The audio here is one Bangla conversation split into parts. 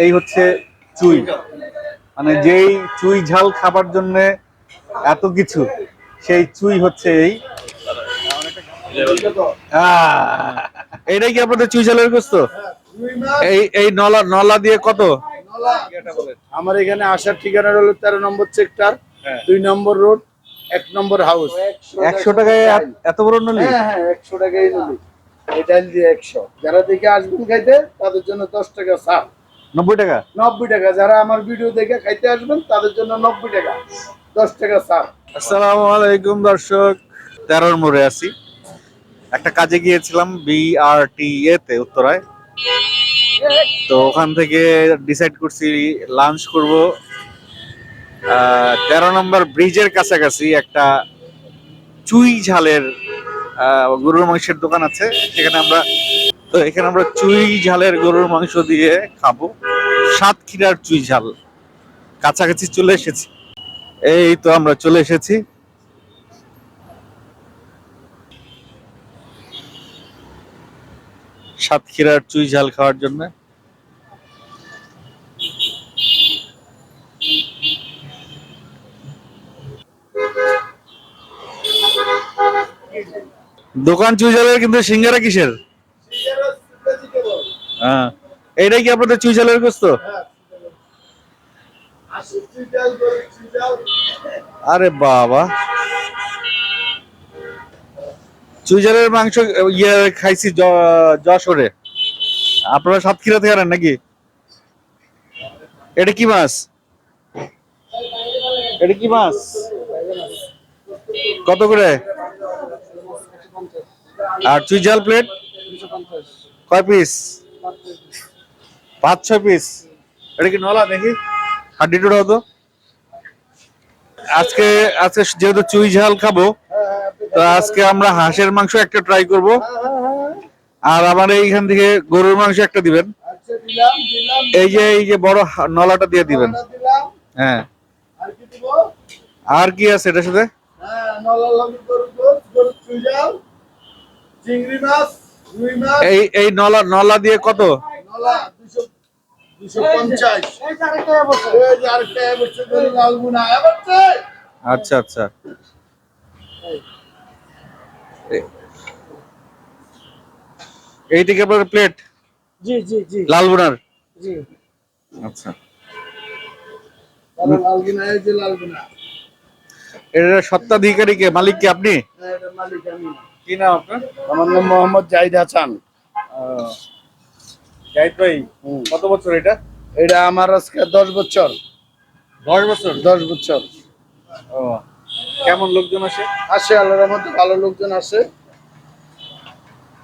এই হচ্ছে চুই। মানে যেই চুই ঝাল খাবার জন্য এত কিছু সেই চুই হচ্ছে এই। আহ, এইটাই কি আপনাদের চুই ঝালের গোস্ত? এই এই নলা নলা দিয়ে কত? আমার এখানে আসার ঠিকানা হলো তেরো নম্বর সেক্টর হ্যাঁ। দুই নম্বর রোড এক নম্বর হাউস। একশো টাকায় এত- বড় নলি? হ্যাঁ হ্যাঁ একশো টাকাই নিবি এই ডাল দিয়ে একশো। যারা দেখে আসবেন খাইতে তাদের জন্য দশ টাকা ছাড়। নব্বই টাকা? নব্বই টাকা। যারা আমার ভিডিও দেখে খাইতে আসবেন তাদের জন্য নব্বই টাকা। দশ টাকা ছাড়। আসসালামু আলাইকুম দর্শক। তেরোর মোড়ে আছি। একটা কাজে গিয়েছিলাম বিআরটিএ তে উত্তরায়। তো ওখান থেকে ডিসাইড করছি লাঞ্চ করব। তেরো নম্বর ব্রিজের কাছাকাছি একটা চুই ঝালের আহ, গরুর মাংসের দোকান আছে। সেখানে আমরা তো এখানে আমরা চুই ঝালের গরুর মাংস দিয়ে খাব। সাতক্ষীরার চুই ঝাল। কাছাকাছি চলে এসেছি। এই তো আমরা চলে এসেছি। সাতক্ষীরার চুই ঝাল খাওয়ার জন্য। দোকান চুই ঝালের কিন্তু সিঙ্গারা কিসের? হ্যাঁ। এইটাই কি আপনাদের চুই ঝালের গোস্ত? আরে বাবা। চুইজারের মাংস ইয়ে খাইছি যশোরে। আপনারা সাতক্ষীরা থেকে আনেন নাকি? এটা কি মাছ? এটা কি মাছ? কত করে? আর চুইঝাল প্লেট কয় পিস পাঁচ, ছয় পিস এটা কি নলা দেখি হাড্ডি টুডা হতো আজকে আজকে যেহেতু চুই ঝাল খাব, তো আজকে আমরা হাঁসের মাংস একটা ট্রাই করব। আর আমার এইখান থেকে গরুর মাংস একটা দিবেন। এই যে এই যে বড় নলাটা দিয়ে দিবেন। হ্যাঁ। আর কি আছে এটার সাথে? হ্যাঁ চিংড়ি মাছ। এই এই নলা নলা দিয়ে কত? আচ্ছা আচ্ছা। এ- এইটা আপনার প্লেট জি জি জি। লাল জি। আচ্ছা। লালগুনা এই যে লালগুনা এটা সত্ত্বাধিকারী কে? মালিক কি আপনি? হ্যাঁ, এটা মালিক আমি। কি নাম আপনার? আমার নাম মোহাম্মদ জাহিদ হাসান। জাহিদ ভাই কত বছর এটা? এটা আমার আজকে দশ বছর। দশ বছর? দশ বছর। ও কেমন লোকজন আসে? আসে আল্লাহর মধ্যে ভালো লোকজন আসে।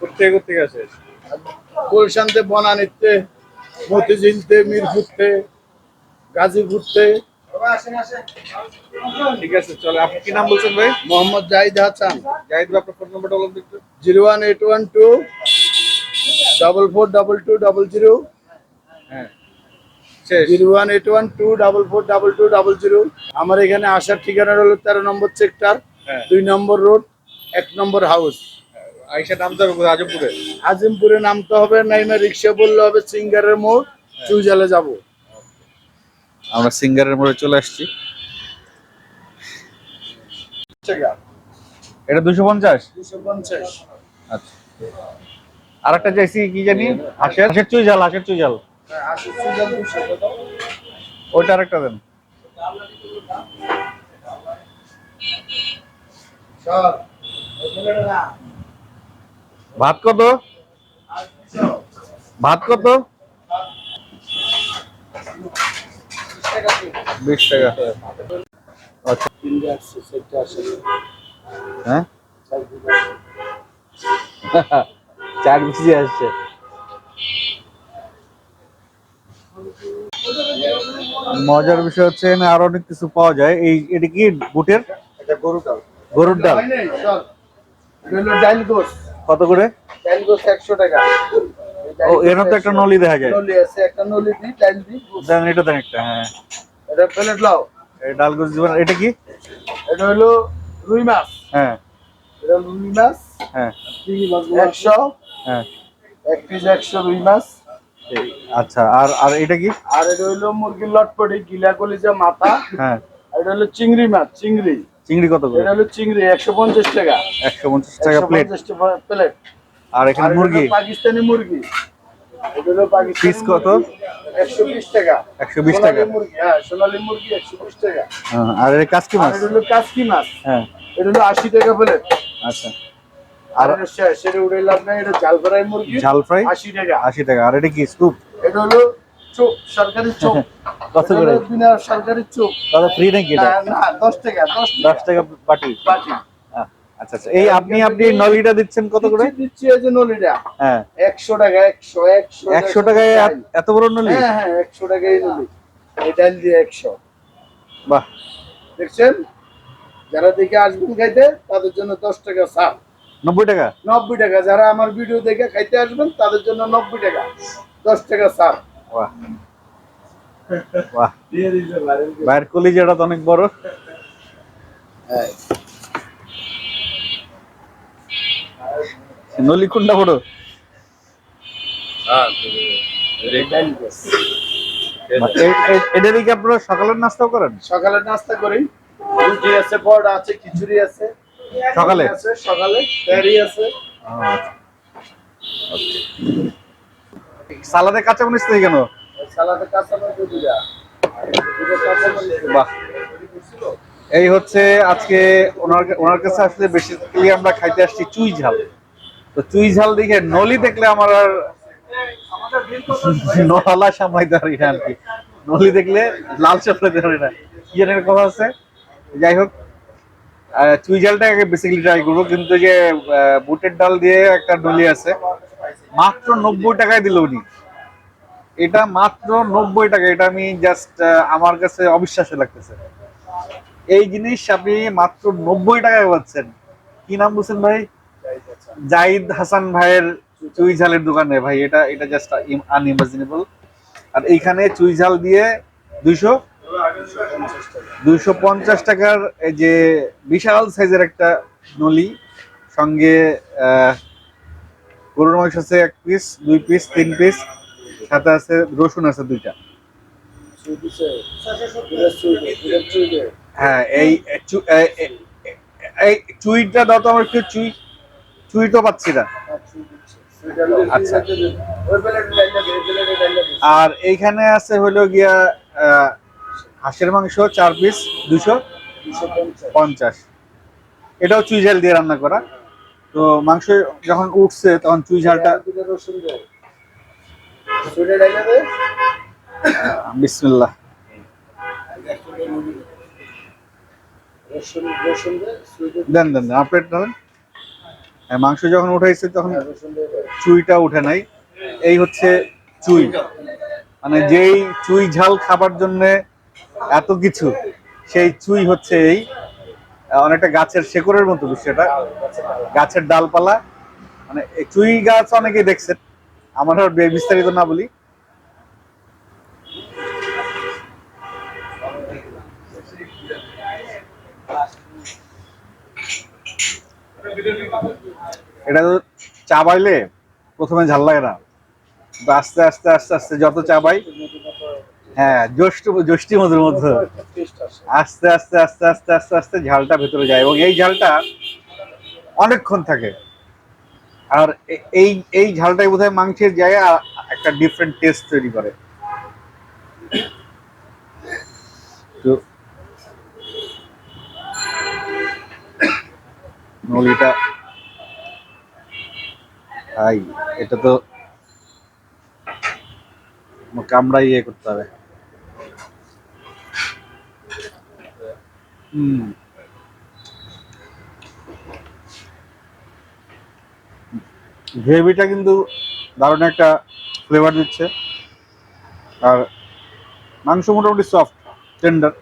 কোথেকে কোথেকে আসে? গুলশানতে বনানিতে মতিঝিলতে মিরপুরতে গাজীপুরতে। ঠিক আছে চলে। আপনি কি নাম বলছেন ভাই? মোহাম্মদ জাহিদ হাসান। জাহিদ ভাই আপনার ফোন নাম্বারটা বলুন একটু। Zero one eight one two double four double two double zero. হ্যাঁ। Zero one eight one two double four double two double zero. আমার এখানে আসার ঠিকানা হলো তেরো নম্বর সেক্টর হ্যাঁ। দুই নম্বর রোড এক নম্বর হাউস। আইসা নামতে হবে? আজমপুরে? আজিমপুরে নামতে হবে নাইমে রিক্সা বললে হবে সিঙ্গারের মোড় চুইজালে যাব। আমরা সিঙ্গারের মোড়ে চলে আসছি। এটা দুশো পঞ্চাশ? আচ্ছা। আর একটা চাইছি কি জানি? হাঁসের হাঁসের চুই জাল হাঁসের চুই জাল ওইটা আরেকটা দেন। ভাত কত? ভাত কত? বিশ টাকা আচ্ছা। হ্যাঁ? চার কেজি আসছে। মজার বিষয় হচ্ছে এখানে আরও অনেক কিছু পাওয়া যায়। এই এটা কি বুটের? এটা গরু ডাল। গরুর ডাল। কত করে? একশো টাকা। ও এর তো একটা নলি দেখা যায়। নলি আছে একটা নলি দিই ডাইল দিই দেন এটা দেন একটা হ্যাঁ। এটা প্লেট লাও। এই ডাল গোস দিবেন এটা কি? এটা হলো রুই মাছ। হ্যাঁ। এটা রুই মাছ হ্যাঁ। একশো? হ্যাঁ। এক পিস একশো রুই মাছ। আচ্ছা আর আর এটা কি? আর এটা হলো মুরগির লটপটি গিলা কলিজা মাথা। হ্যাঁ। এটা হলো চিংড়ি মাছ চিংড়ি। চিংড়ি কত করে? এটা হলো চিংড়ি একশো পঞ্চাশ টাকা। একশো পঞ্চাশ টাকা প্লেট প্লেট আর এখানে মুরগি। পাকিস্তানি মুরগি। এটা পাকিস্তানি Piece কত? একশো বিশ টাকা। 120 টাকা। মুরগি হ্যাঁ সোনালী মুরগি একশো বিশ টাকা। হ্যাঁ, আর কাজকি আর মাছ? এটা হলো কাসকি মাছ। হ্যাঁ। এটা হলো আশি টাকা প্লেট আচ্ছা। আর এটা উড়ে লাভ নাই এটা ঝাল ফ্রাই মুরগি। ঝাল ফ্রাই? আশি টাকা। আশি টাকা। আর এটা কি স্কুপ? এটা হলো চোখ সরকারি চোখ। কত করে? বিনা সরকারি চোখ। কত ফ্রি নাকি এটা? না না দশ টাকা দশ দশ টাকা বাটি। বাটি। আহ, আচ্ছা আচ্ছা এই আপনি আপনি নলিটা দিচ্ছেন কত করে? দিচ্ছি- দিচ্ছি এই যে নলিটা হ্যাঁ। একশো টাকা টাকায় এত- বড় নলি? হ্যাঁ হ্যাঁ একশো টাকাই নলি। এই ডাল দিয়ে একশো। বাহ। দেখছেন? যারা দেখে আসবেন খাইতে তাদের জন্য দশ টাকা ছাড়। নব্বই টাকা? নব্বই টাকা। যারা আমার ভিডিও দেখে খাইতে আসবেন তাদের জন্য নব্বই টাকা। দশ টাকা ছাড়। বাহ। বাহ। দিয়ে পারেন বাইরের কলিজাটা তো অনেক বড়। নলি কোনটা বড় এ- এ- এটা কি আপনারা সকালের নাস্তাও করেন? সকালে নাস্তা করি। রুটি আছে বড়া আছে খিচুড়ি আছে। সকালে? আছে সকালে। তৈরি আছে। সালাদে কাঁচা মরিচ নেই কেন? সালাদে কাঁচা মরিচ কাঁচা মরিচ বাহ। এই হচ্ছে আজকে ওনার ওনার কাছে আসলে বেসিক্যালি আমরা খাইতে আসছি চুই ঝাল। তো চুই ঝাল দেখে নলি দেখলে আমার আর নলা সামাইতে পারি না আর কি। নলি দেখলে লাল চাপড়াতে পারি না কি জানি কথা আছে? যাই হোক চুই ঝালটা আগে বেসিক্যালি ট্রাই করব। কিন্তু যে বুটের ডাল দিয়ে একটা নলি আছে মাত্র নব্বই টাকায় দিল উনি। এটা মাত্র নব্বই টাকা। এটা আমি জাস্ট আমার কাছে অবিশ্বাস্য লাগতেছে। এই জিনিস আপনি মাত্র নব্বই টাকায় পাচ্ছেন। কি নাম বলছেন ভাই? জাহিদ হাসান ভাইয়ের চুই ঝালের দোকানে ভাই এটা এটা জাস্ট আনইমাজিনেবল আর এইখানে চুই ঝাল দিয়ে দুইশো দুইশো পঞ্চাশ টাকার যে বিশাল সাইজের একটা নলি সঙ্গে গরুর মাংস আছে এক পিস দুই পিস তিন পিস সাথে আছে রসুন আছে দুইটা হ্যাঁ এই চুইটা দাও তো আমার একটু চুই চুই তো পাচ্ছি না। আচ্ছা। আর এইখানে আছে হলো গিয়া হাঁসের মাংস চার পিস দুশো পঞ্চাশ। এটাও চুই ঝাল দিয়ে রান্না করা। তো মাংস যখন উঠছে তখন চুই ঝালটা দে দেন দেন দেন। নেন হ্যাঁ, মাংস যখন উঠাইছে তখন চুইটা উঠে নাই। এই হচ্ছে চুই। মানে যেই চুই ঝাল খাবার জন্য এত কিছু, সেই চুই হচ্ছে এই অনেকটা গাছের শেকড়ের মতো বিষয়টা। গাছের ডালপালা। মানে চুই গাছ অনেকেই দেখছেন আমার আর বিস্তারিত না বলি। এটা তো চাবাইলে প্রথমে ঝাল লাগে না। আস্তে আস্তে আস্তে আস্তে যত চাবাই হ্যাঁ জ্যৈষ্ঠ, জ্যৈষ্ঠী মধুর মধ্যে। আস্তে আস্তে আস্তে আস্তে আস্তে আস্তে ঝালটা ভেতরে যায় এবং এই ঝালটা অনেকক্ষণ থাকে। আর এই এই ঝালটাই বোধহয় মাংসের জায়গায় একটা ডিফারেন্ট টেস্ট তৈরি করে। তো নলিটা। ভাই, এটা তো কামড়া ইয়ে করতে হবে। গ্রেভিটা কিন্তু দারুণ একটা ফ্লেভার দিচ্ছে। আর মাংস মোটামুটি সফট টেন্ডার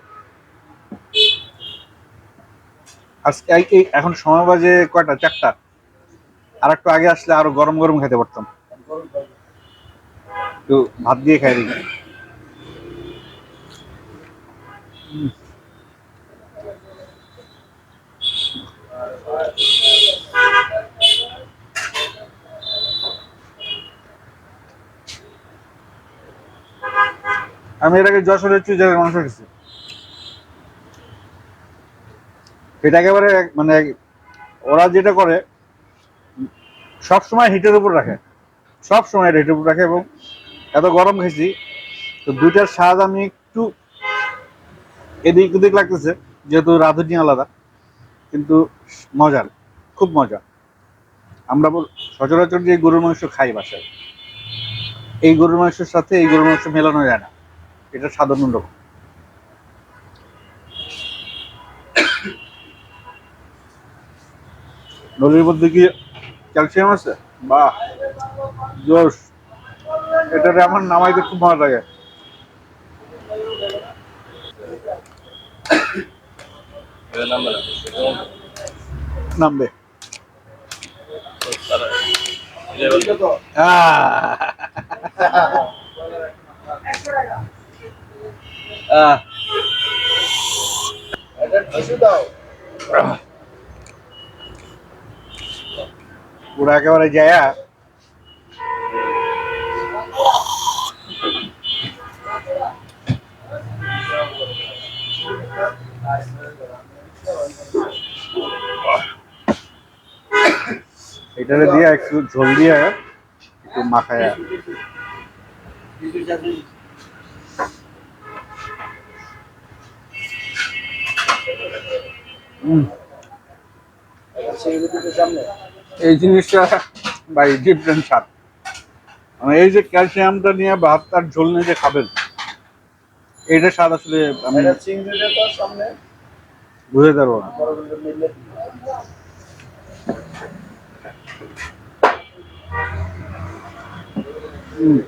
আজকে এখন সময় বাজে কয়টা? চারটা। আর একটু আগে আসলে আরও গরম গরম খেতে পারতাম। একটু ভাত দিয়ে খাই দিই আমি আগে যশোরের চুইজারের মাংস খেয়েছি এটা একেবারে মানে ওরা যেটা করে, সব সময় হিটের উপর রাখে। সব সময় এটা হিটের উপর রাখে এবং এত গরম খেয়েছি, তো দুইটার স্বাদ আমি একটু এদিক ওদিক লাগতেছে, যেহেতু রাঁধুনি আলাদা, কিন্তু মজার, খুব মজা। আমরা সচরাচর যে গরুর মাংস খাই বাসায়, এই গরুর মাংসের সাথে এই গরুর মাংস মেলানো যায় না। এটা সাধারণ রকম নলির মধ্যে কি ক্যালসিয়াম আছে? বাহ, জোশ। এটারে আমার নামাইতে খুব ভালো লাগে। নামবে। আহ। এটা দাও পুরো একেবারে যায় এটারে দিয়ে একটু ঝোল দিয়ে একটু মাখায় হুম। সামনে। এই জিনিসটা বাই ডিফারেন্ট সার মানে এই যে ক্যালসিয়ামটা নিয়ে ভাত তার ঝোল নিয়ে যে খাবেন এইটা স্বাদ আসলে আমি বুঝতে পারব না। হুম।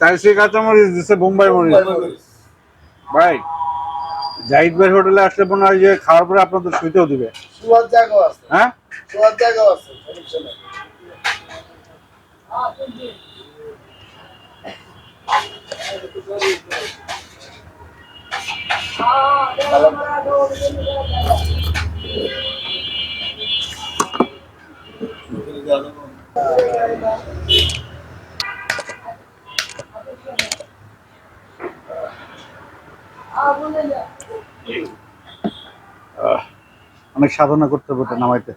চাইছি কাঁচামরিচ দিচ্ছে বোম্বাই মরিচ। ভাই জাহিদ ভাই হোটেলে আসলে মনে হয় যে খাওয়ার পরে আপনাদের শুইতেও দিবে। হ্যাঁ? শোয়ার জায়গাও আছে সমস্যা নেই আহ, অনেক সাধনা করতে হবে নামাইতে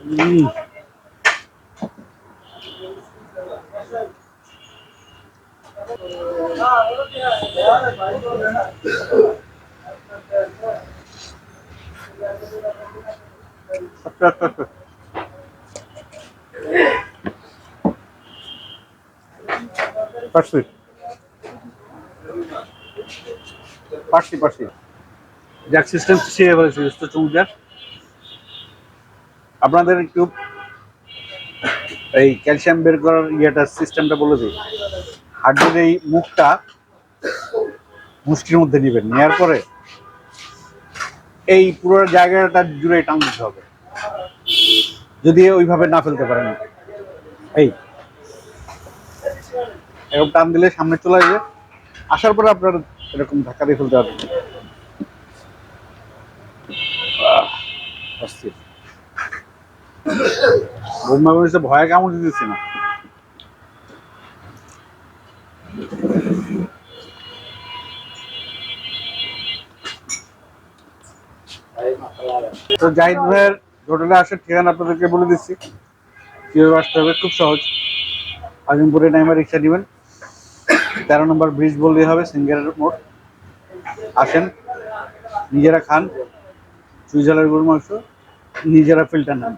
উম। আচ্ছা, আচ্ছা, জ্যাক সিস্টেম আপনাদের একটু এই ক্যালসিয়াম বের করার ইয়েটা সিস্টেমটা বলে দিই। হাড্ডির এই মুখটা মুষ্টির মধ্যে নেবেন নেওয়ার পরে এই পুরো জায়গাটা জুড়ে টান দিতে হবে। যদি ওইভাবে না ফেলতে পারেন। এই এরকম টান দিলে সামনে চলে আসবে। আসার পরে আপনার এরকম ধাক্কা দিয়ে ফেলতে পারবেন বোম্বা মরিচে ভয়ে কামড় দিতেছি না। তো জাহিদ ভাইয়ের হোটেলে আসার ঠিকানা আপনাদেরকে বলে দিচ্ছি। কীভাবে আসতে হবে? খুব সহজ। আজিমপুরে টাইমে রিক্সা নেবেন। তেরো নম্বর ব্রিজ বললেই হবে, সিঙ্গারের মোড় আসেন, নিজেরা খান চুইঝালের গরু মাংস, নিজেরা ফিল্টার নেন।